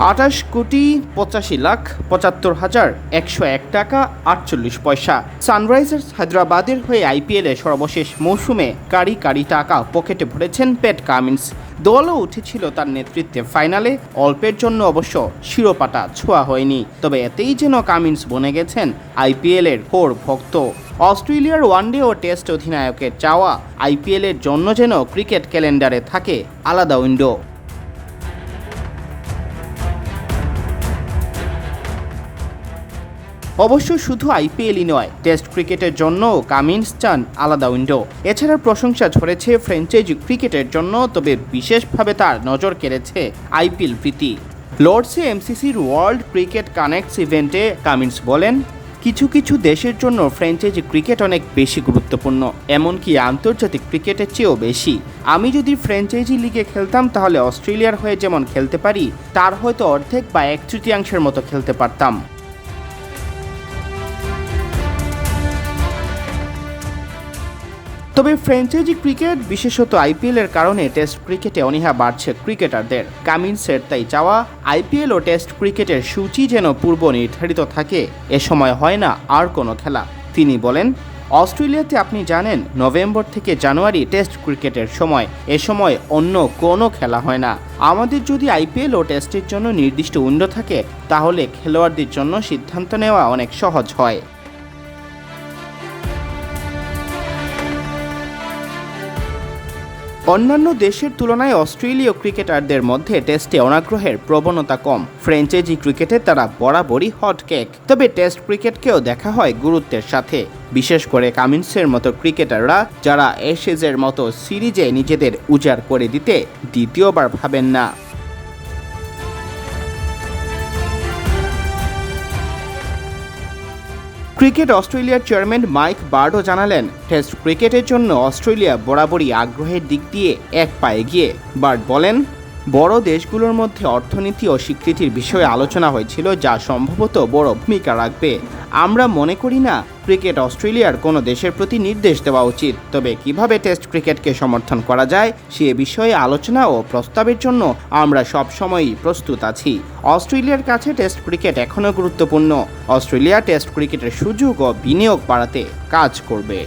আঠাশ কোটি পঁচাশি লাখ পঁচাত্তর হাজার একশো এক টাকা আটচল্লিশ পয়সা। সানরাইজার্স হায়দ্রাবাদের হয়ে আইপিএলে সর্বশেষ মৌসুমে কারি কারি টাকা পকেটে ভরেছেন প্যাট কামিন্স। দলও উঠেছিল তার নেতৃত্বে ফাইনালে, অল্পের জন্য অবশ্য শিরোপাটা ছোঁয়া হয়নি। তবে এতেই যেন কামিন্স বনে গেছেন আইপিএলের ঘোর ভক্ত। অস্ট্রেলিয়ার ওয়ানডে ও টেস্ট অধিনায়কের চাওয়া আইপিএলের জন্য যেন ক্রিকেট ক্যালেন্ডারে থাকে আলাদা উইন্ডো। অবশ্য শুধু আইপিএলই নয়, টেস্ট ক্রিকেটের জন্যও কামিন্স চান আলাদা উইন্ডো। এছাড়া প্রশংসা ঝরেছে ফ্র্যাঞ্চাইজি ক্রিকেটের জন্য, তবে বিশেষভাবে তার নজর কেড়েছে আইপিএল প্রীতি লর্ডসে এমসিসির ওয়ার্ল্ড ক্রিকেট কানেক্টস ইভেন্টে কামিন্স বলেন, কিছু কিছু দেশের জন্য ফ্র্যাঞ্চাইজি ক্রিকেট অনেক বেশি গুরুত্বপূর্ণ, এমনকি আন্তর্জাতিক ক্রিকেটের চেয়েও বেশি। আমি যদি ফ্র্যাঞ্চাইজি লিগে খেলতাম, তাহলে অস্ট্রেলিয়ার হয়ে যেমন খেলতে পারি, তার হয়তো অর্ধেক বা এক তৃতীয়াংশের মতো খেলতে পারতাম। তবে ফ্র্যাঞ্চাইজি ক্রিকেট, বিশেষত আইপিএল এর কারণে টেস্ট ক্রিকেটে অনীহা বাড়ছে ক্রিকেটারদের। কামিন্সের তাই চাওয়া, আইপিএল ও টেস্ট ক্রিকেটের সূচি যেন পূর্ব নির্ধারিত থাকে, এ সময় হয় না আর কোনো খেলা। তিনি বলেন, অস্ট্রেলিয়াতে আপনি জানেন, নভেম্বর থেকে জানুয়ারি টেস্ট ক্রিকেটের সময়, এ সময় অন্য কোনো খেলা হয় না। আমাদের যদি আইপিএল ও টেস্টের জন্য নির্দিষ্ট উইন্ডো থাকে, তাহলে খেলোয়াড়দের জন্য সিদ্ধান্ত নেওয়া অনেক সহজ হয়। অন্যান্য দেশের তুলনায় অস্ট্রেলীয় ক্রিকেটারদের মধ্যে টেস্টে অনাগ্রহের প্রবণতা কম। ফ্র্যাঞ্চাইজি ক্রিকেটে তারা বরাবরই হট কেক। তবে টেস্ট ক্রিকেটকেও দেখা হয় গুরুত্বের সাথে। বিশেষ করে কামিন্সের মতো ক্রিকেটাররা যারা এশেজের মতো সিরিজে নিজেদের উজাড় করে দিতে দ্বিতীয়বার ভাবেন না। ক্রিকেট অস্ট্রেলিয়ার চেয়ারম্যান মাইক বার্ডও জানালেন, টেস্ট ক্রিকেটের জন্য অস্ট্রেলিয়া বরাবরই আগ্রহের দিক দিয়ে এক পায়ে গিয়ে বার্ড বলেন বড় দেশগুলোর মধ্যে অর্থনীতি ও স্বীকৃতির বিষয়ে আলোচনা হয়েছিল, যা সম্ভবত বড় ভূমিকা রাখবে। আমরা মনে করি না, ক্রিকেট অস্ট্রেলিয়ার কোনো দেশের প্রতি নির্দেশ দেওয়া উচিত। তবে কীভাবে টেস্ট ক্রিকেটকে সমর্থন করা যায়, সে বিষয়ে আলোচনা ও প্রস্তাবের জন্য আমরা সবসময়ই প্রস্তুত আছি। অস্ট্রেলিয়ার কাছে টেস্ট ক্রিকেট এখনও গুরুত্বপূর্ণ। অস্ট্রেলিয়া টেস্ট ক্রিকেটের সুযোগ ও বিনিয়োগ বাড়াতে কাজ করবে।